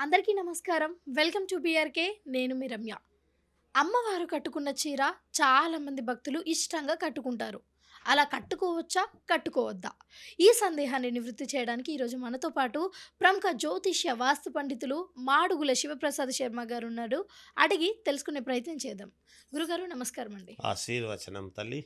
అందరికీ నమస్కారం. Welcome to BRK నేను మీ రమ్య. అమ్మవారు కట్టుకున్న చీర చాలా మంది భక్తులు ఇష్టంగా కట్టుకుంటారు. అలా కట్టుకోవచ్చా? కట్టుకోవద్దా? ఈ సందేహాన్ని నివృత్తి చేయడానికి ఈరోజు మనతో పాటు ప్రముఖ జ్యోతిష్య వాస్తు పండితులు మాడుగుల శివప్రసాద్ శర్మ గారు ఉన్నారు. అడిగి తెలుసుకునే ప్రయత్నం చేద్దాం. గురుగారు నమస్కారం అండి. ఆశీర్వచనం తల్లి.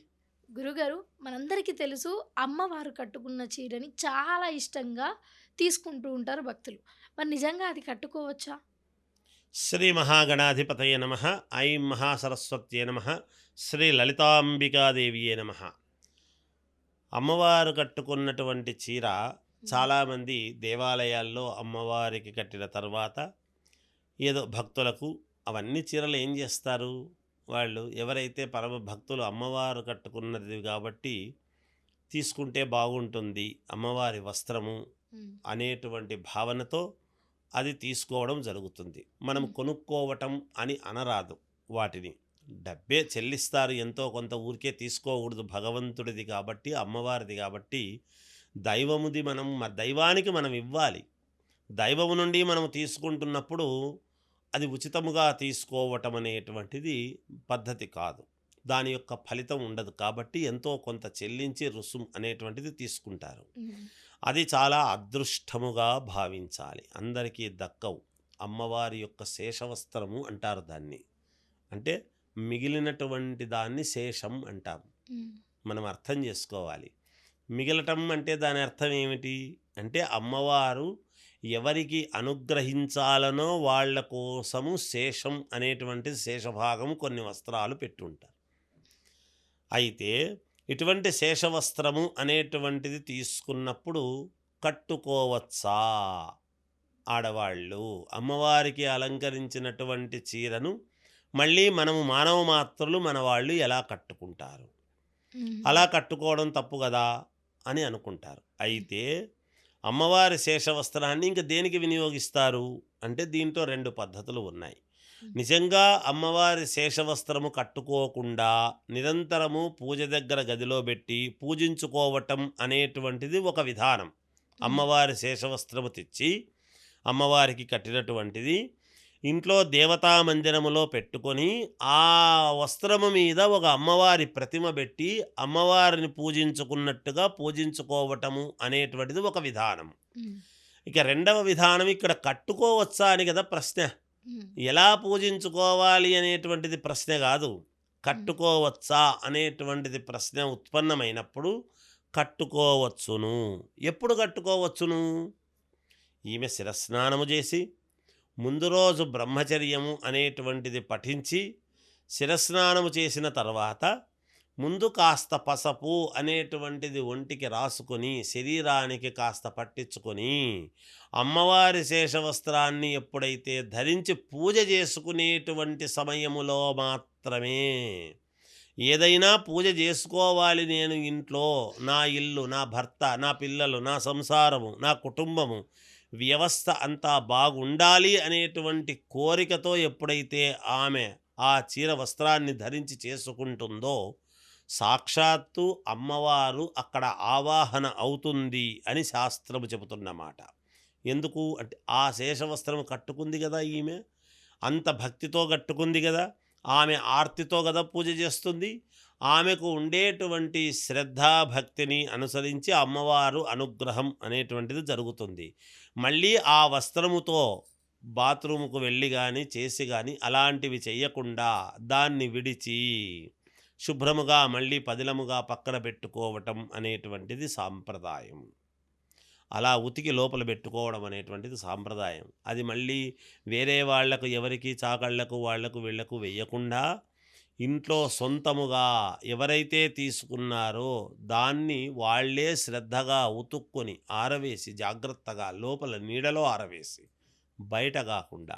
గురుగారు మనందరికీ తెలుసు అమ్మవారు కట్టుకున్న చీరని చాలా ఇష్టంగా తీసుకుంటూ ఉంటారు భక్తులు. మరి నిజంగా అది కట్టుకోవచ్చా? శ్రీ మహాగణాధిపతయ నమ ఐం మహాసరస్వత్యే నమ శ్రీ లలితాంబికాదేవియే నమ. అమ్మవారు కట్టుకున్నటువంటి చీర చాలామంది దేవాలయాల్లో అమ్మవారికి కట్టిన తర్వాత ఏదో భక్తులకు అవన్నీ చీరలు ఏం చేస్తారు? వాళ్ళు ఎవరైతే పరమ భక్తులు అమ్మవారు కట్టుకున్నది కాబట్టి తీసుకుంటే బాగుంటుంది అమ్మవారి వస్త్రము అనేటువంటి భావనతో అది తీసుకోవడం జరుగుతుంది. మనం. కొనుక్కోవటం అని అనరాదు వాటిని. డబ్బే చెల్లిస్తారు ఎంతో కొంత ఊరికే తీసుకోకూడదు భగవంతుడిది కాబట్టి అమ్మవారిది కాబట్టి. దైవముది మనం మ- దైవానికి మనం ఇవ్వాలి. దైవము నుండి మనం తీసుకుంటున్నప్పుడు అది ఉచితముగా తీసుకోవటం అనేటువంటిది పద్ధతి కాదు. దాని యొక్క ఫలితం ఉండదు కాబట్టి ఎంతో కొంత చెల్లించి రుసుం అనేటువంటిది తీసుకుంటారు. అది చాలా అదృష్టముగా భావించాలి. అందరికీ దక్కవు. అమ్మవారి యొక్క శేషవస్త్రము అంటారు దాన్ని. అంటే మిగిలినటువంటి దాన్ని శేషం అంటాం. మనం అర్థం చేసుకోవాలి. మిగలటం అంటే దాని అర్థం ఏమిటి? అంటే అమ్మవారు ఎవరికి అనుగ్రహించాలనో వాళ్ళ కోసము శేషం అనేటువంటి శేషభాగం కొన్ని వస్త్రాలు పెట్టుంటారు. అయితే ఇటువంటి శేషవస్త్రము అనేటువంటిది తీసుకున్నప్పుడు కట్టుకోవచ్చా? ఆడవాళ్ళు. అమ్మవారికి అలంకరించినటువంటి చీరను మళ్ళీ మనము మానవ మాత్రులు మన వాళ్ళు ఎలా కట్టుకుంటారు? అలా కట్టుకోవడం తప్పు కదా? అని అనుకుంటారు. అయితే అమ్మవారి శేషవస్త్రాన్ని ఇంక దేనికి వినియోగిస్తారు? అంటే దీంట్లో రెండు పద్ధతులు ఉన్నాయి. నిజంగా అమ్మవారి శేషవస్త్రము కట్టుకోకుండా నిరంతరము పూజ దగ్గర గదిలో పెట్టి పూజించుకోవటం అనేటువంటిది ఒక విధానం. అమ్మవారి శేషవస్త్రము తెచ్చి అమ్మవారికి కట్టినటువంటిది. ఇంట్లో దేవతా మందిరములో పెట్టుకొని ఆ వస్త్రము మీద ఒక అమ్మవారి ప్రతిమ పెట్టి అమ్మవారిని పూజించుకున్నట్టుగా పూజించుకోవటము అనేటువంటిది ఒక విధానం. ఇక రెండవ విధానం ఇక్కడ కట్టుకోవచ్చా అని కదా ప్రశ్న. ఎలా పూజించుకోవాలి అనేటువంటిది ప్రశ్న కాదు. కట్టుకోవచ్చా అనేటువంటిది ప్రశ్న ఉత్పన్నమైనప్పుడు కట్టుకోవచ్చును. ఎప్పుడు కట్టుకోవచ్చును? ఈమె శిరస్నానము చేసి ముందు రోజు బ్రహ్మచర్యము అనేటువంటిది పఠించి శిరస్నానము చేసిన తర్వాత ముందు కాస్త పసపు అనేటువంటిది ఒంటికి రాసుకొని శరీరానికి కాస్త పట్టించుకొని అమ్మవారి శేషవస్త్రాన్ని ఎప్పుడైతే ధరించి పూజ చేసుకునేటువంటి సమయములో మాత్రమే ఏదైనా పూజ చేసుకోవాలి నేను ఇంట్లో నా ఇల్లు నా భర్త నా పిల్లలు నా సంసారము నా కుటుంబము వ్యవస్థ అంతా బాగుండాలి అనేటువంటి కోరికతో ఎప్పుడైతే ఆమె ఆ చీర వస్త్రాన్ని ధరించి చేసుకుంటుందో సాక్షాత్తు అమ్మవారు అక్కడ ఆవాహన అవుతుంది అని శాస్త్రము చెబుతున్నమాట. ఎందుకు? అంటే ఆ శేషవస్త్రం కట్టుకుంది కదా ఈమె. అంత భక్తితో కట్టుకుంది కదా. ఆమె ఆర్తితో కదా పూజ చేస్తుంది. ఆమెకు ఉండేటువంటి శ్రద్ధా భక్తిని అనుసరించి అమ్మవారు అనుగ్రహం అనేటువంటిది జరుగుతుంది. మళ్ళీ ఆ వస్త్రముతో బాత్రూముకు వెళ్ళి కానీ చేసి కానీ అలాంటివి చేయకుండా దాన్ని విడిచి శుభ్రముగా మళ్ళీ పదిలముగా పక్కన పెట్టుకోవటం అనేటువంటిది సాంప్రదాయం. అలా ఉతికి లోపల పెట్టుకోవడం అనేటువంటిది సాంప్రదాయం. అది మళ్ళీ వేరే వాళ్ళకు ఎవరికి చాకళ్ళకు వాళ్ళకు వీళ్ళకు వెయ్యకుండా ఇంట్లో సొంతముగా ఎవరైతే తీసుకున్నారో దాన్ని వాళ్ళే శ్రద్ధగా ఉతుక్కొని ఆరవేసి జాగ్రత్తగా లోపల నీడలో ఆరవేసి బయట కాకుండా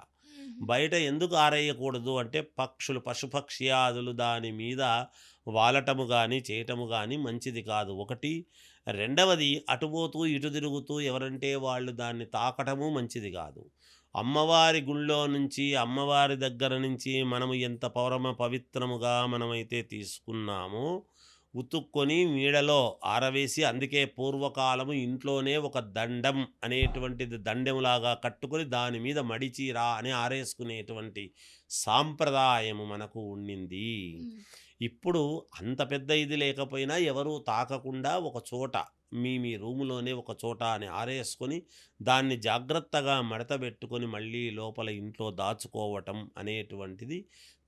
బయట ఎందుకు ఆరేయకూడదు? అంటే పక్షులు పశుపక్ష్యాదులు దాని మీద వాలటము కానీ చేయటము కానీ మంచిది కాదు. ఒకటి. రెండవది అటుపోతూ ఇటు తిరుగుతూ ఎవరంటే వాళ్ళు దాన్ని తాకటము మంచిది కాదు. అమ్మవారి గుళ్ళో నుంచి అమ్మవారి దగ్గర నుంచి మనము ఎంత పౌరమ పవిత్రముగా మనమైతే తీసుకున్నామో ఉతుక్కొని నీడలో ఆరవేసి అందుకే పూర్వకాలము ఇంట్లోనే ఒక దండం అనేటువంటిది దండెంలాగా కట్టుకొని దాని మీద మడిచీర అని ఆరేసుకునేటువంటి సాంప్రదాయము మనకు ఉండింది. ఇప్పుడు అంత పెద్ద ఇది లేకపోయినా ఎవరు తాకకుండా ఒక చోట మీ మీ రూములోనే ఒక చోట అని ఆరేసుకొని దాన్ని జాగ్రత్తగా మడత పెట్టుకొని మళ్ళీ లోపల ఇంట్లో దాచుకోవటం అనేటువంటిది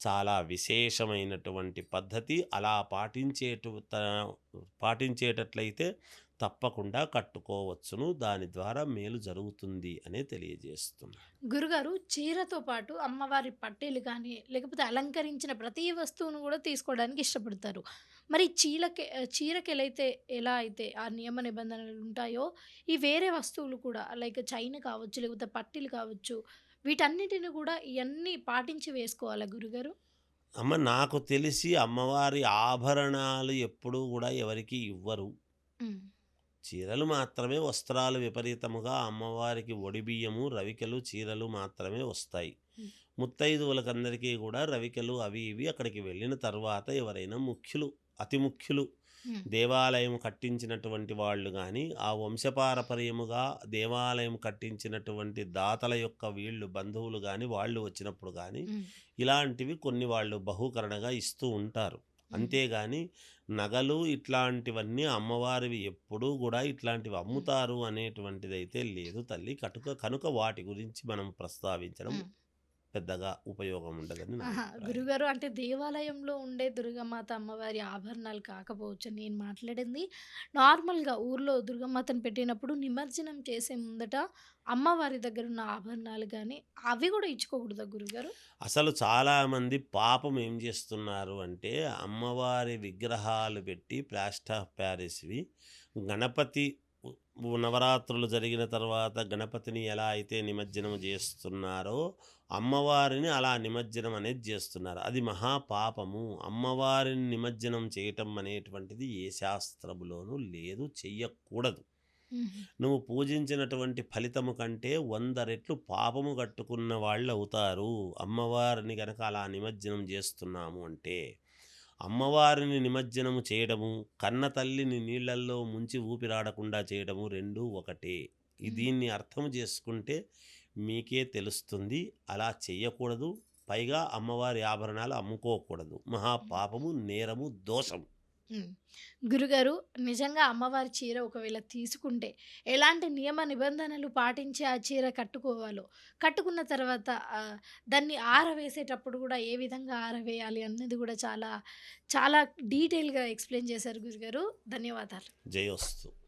చాలా విశేషమైనటువంటి పద్ధతి. అలా పాటించేటు పాటించేటట్లయితే తప్పకుండా కట్టుకోవచ్చును. దాని ద్వారా మేలు జరుగుతుంది అనే తెలియజేస్తున్నాను. గురుగారు చీరతో పాటు అమ్మవారి పట్టేలు కానీ లేకపోతే అలంకరించిన ప్రతి వస్తువును కూడా తీసుకోవడానికి ఇష్టపడతారు. మరి చీలకి చీరకి ఎలా అయితే ఎలా అయితే ఆ నియమ నిబంధనలు ఉంటాయో ఈ వేరే వస్తువులు కూడా లైక్ చైన్ కావచ్చు లేకపోతే పట్టీలు కావచ్చు వీటన్నిటిని కూడా ఇవన్నీ పాటించి వేసుకోవాలా గురుగారు? అమ్మ నాకు తెలిసి అమ్మవారి ఆభరణాలు ఎప్పుడూ కూడా ఎవరికి ఇవ్వరు. చీరలు మాత్రమే వస్త్రాలు విపరీతముగా అమ్మవారికి ఒడిబియ్యము రవికెలు చీరలు మాత్రమే వస్తాయి. ముత్తైదువులకందరికీ కూడా రవికెలు అవి ఇవి అక్కడికి వెళ్ళిన తర్వాత ఎవరైనా ముఖ్యులు అతి ముఖ్యులు. దేవాలయం కట్టించినటువంటి వాళ్ళు కానీ ఆ వంశపారపర్యముగా దేవాలయం కట్టించినటువంటి దాతల యొక్క వీళ్ళు బంధువులు కానీ వాళ్ళు వచ్చినప్పుడు కానీ ఇలాంటివి కొన్ని వాళ్ళు బహుకరణగా ఇస్తూ ఉంటారు. అంతేగాని నగలు ఇట్లాంటివన్నీ అమ్మవారివి ఎప్పుడూ కూడా ఇట్లాంటివి అమ్ముతారు అనేటువంటిది అయితే లేదు తల్లి. కనుక కనుక వాటి గురించి మనం ప్రస్తావించడం. పెద్దగా ఉపయోగం ఉండదని. గురుగారు అంటే దేవాలయంలో ఉండే దుర్గామాత అమ్మవారి ఆభరణాలు కాకపోవచ్చు నేను మాట్లాడింది నార్మల్గా ఊర్లో దుర్గామాతను పెట్టినప్పుడు నిమజ్జనం చేసే ముందట అమ్మవారి దగ్గర ఉన్న ఆభరణాలు కానీ అవి కూడా ఇచ్చుకోకూడదా గురుగారు అసలు చాలామంది పాపం ఏం చేస్తున్నారు అంటే అమ్మవారి విగ్రహాలు పెట్టి ప్లాస్టర్ ఆఫ్ ప్యారిస్వి గణపతి నవరాత్రులు జరిగిన తర్వాత గణపతిని ఎలా అయితే నిమజ్జనం చేస్తున్నారో అమ్మవారిని అలా నిమజ్జనం అనేది చేస్తున్నారు. అది మహాపాపము. అమ్మవారిని నిమజ్జనం చేయటం అనేటువంటిది ఏ శాస్త్రములోనూ లేదు చెయ్యకూడదు. నువ్వు పూజించినటువంటి ఫలితము కంటే వంద రెట్లు పాపము కట్టుకున్న వాళ్ళు అవుతారు అమ్మవారిని గనక అలా నిమజ్జనం చేస్తున్నాము అంటే అమ్మవారిని నిమజ్జనము చేయడము కన్న తల్లిని నీళ్ళల్లో ముంచి ఊపిరాడకుండా చేయడము రెండు ఒకటే. దీన్ని అర్థం చేసుకుంటే మీకే తెలుస్తుంది. అలా చెయ్యకూడదు. పైగా అమ్మవారి ఆభరణాలు అమ్ముకోకూడదు. మహాపాపము నేరము దోషం ఉమ్. గురుగారు నిజంగా అమ్మవారి చీర ఒకవేళ తీసుకుంటే ఎలాంటి నియమ నిబంధనలు పాటించి ఆ చీర కట్టుకోవాలో? కట్టుకున్న తర్వాత దాన్ని ఆరవేసేటప్పుడు కూడా ఏ విధంగా ఆరవేయాలి అన్నది కూడా చాలా చాలా డీటెయిల్గా ఎక్స్ప్లెయిన్ చేశారు గురుగారు. ధన్యవాదాలు. జయోస్తు